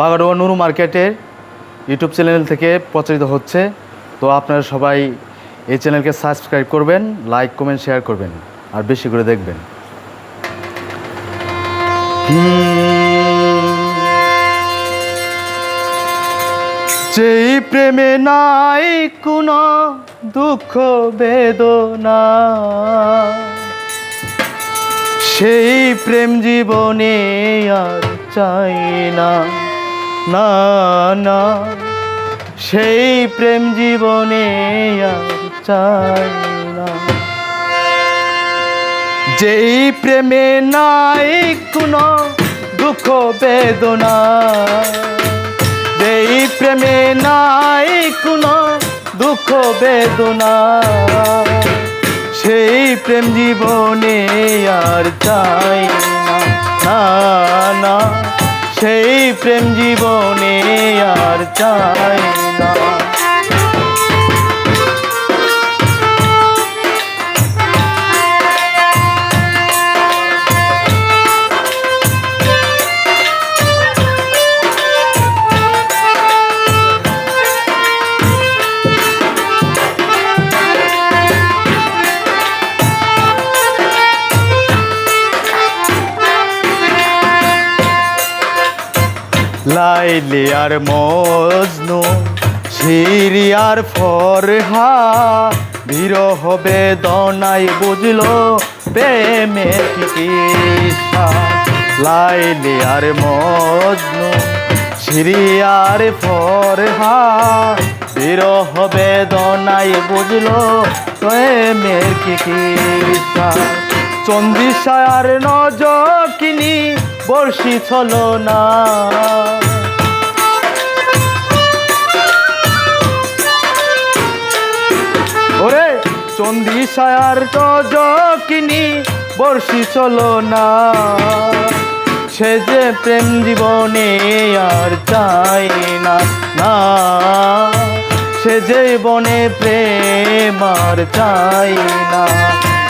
বাগাডোয়া নুরু মার্কেটের YouTube channel থেকে প্রচারিত হচ্ছে। তো আপনারা সবাই এই চ্যানেলকে সাবস্ক্রাইব করবেন, লাইক, কমেন্ট, শেয়ার করবেন আর বেশি করে দেখবেন। যেই প্রেমে নাই কোনো দুঃখ, বেদনা, সেই প্রেম জীবনে আর চাই না। না না, সেই প্রেম জীবনে না। যেই প্রেমে নাই কোনো দুঃখ, বেদনা, যেই প্রেমে নাই কোনো দুঃখ, বেদনা, সেই প্রেম জীবনে আর চাই না না। সেই প্রেম জীবনে আর চাই লাইলি আর মজনু সিরিয়ার ফরহা, বিরহ বেদনাই বুঝলো প্রেমে চিকিৎসা লাইলি আর মজনু সিরিয়ার ফরহা, বিরহ বেদনাই বুঝলো প্রেমের চিকিৎসা চন্দিশার নজকিনি বর্ষি ছলো না। ওরে চন্দিশার নজকিনি বর্ষি চলো না। সে যে প্রেম জীবনে আর চাই না না। সে যে বনে প্রেম আর চাই না।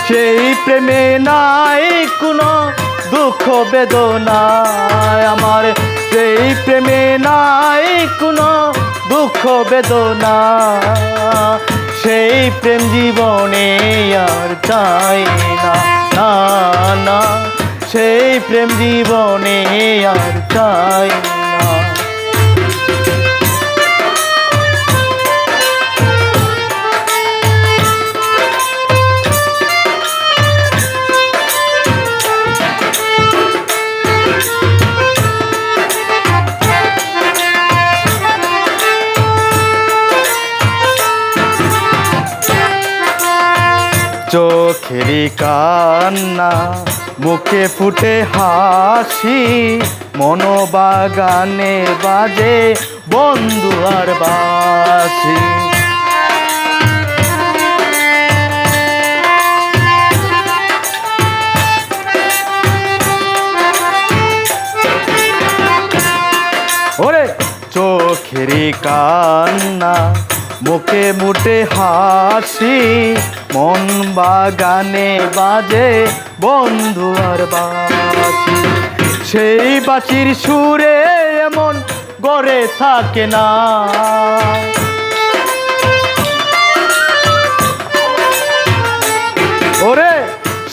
সেই প্রেমে নাই কোনো দুঃখ বেদনায় আমার সেই প্রেমে নাই কোনো দুঃখ বেদনা। সেই প্রেম জীবনে আর চাই না না না। সেই প্রেম জীবনে আর চাই না। চোখেরই কান্না মুখে ফুটে হাসি মনোবাগানে বাজে বন্ধু আর বাসি। ওরে চোখেরই কান্না মুখে মুটে হাসি, মন বাগানে বাজে, বন্ধু আর বাসি। সেই বাসির সুরে এমন গড়ে থাকে না। ওরে,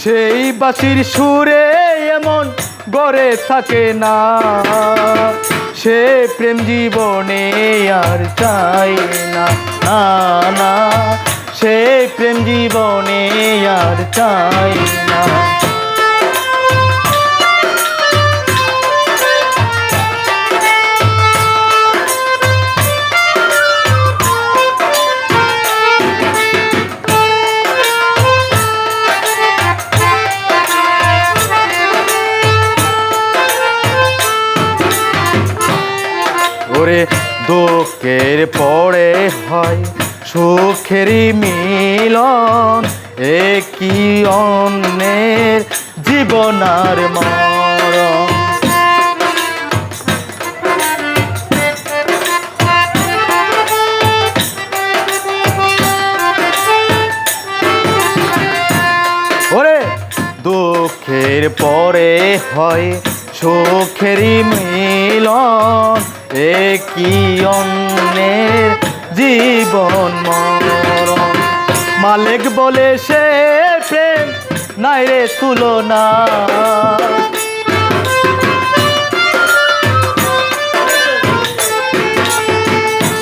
সেই বাসির সুরে এমন গড়ে থাকে না। সে প্রেম জীবনে আর চাই না। না না সে প্রেম জীবনে আর চাই না। ওরে দুঃখের পরে হয় সুখেরই মিলন একই অন্যের জীবনার মরণ? দুঃখের পরে হয় সুখেরই মিলন এ অন্যের জীবন মরণ? মালিক বলে সে প্রেম, নাই রে তুলনা।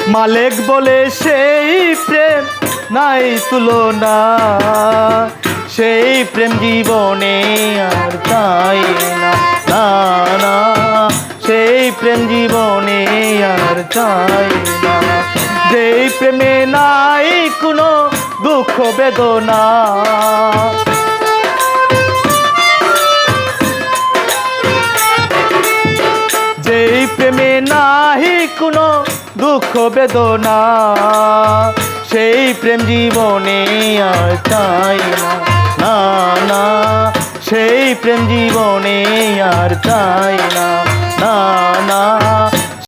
মালিক বলে সেই প্রেম, নাই তুলনা। সেই প্রেম জীবনে আর না না। চাই না। যেই প্রেমে নাই কোনো দুঃখ বেদনা। যেই প্রেমে নাহি কোনো দুঃখ বেদনা। সেই প্রেম জীবনে আর চাই না। না সেই প্রেম জীবনে আর চাই না না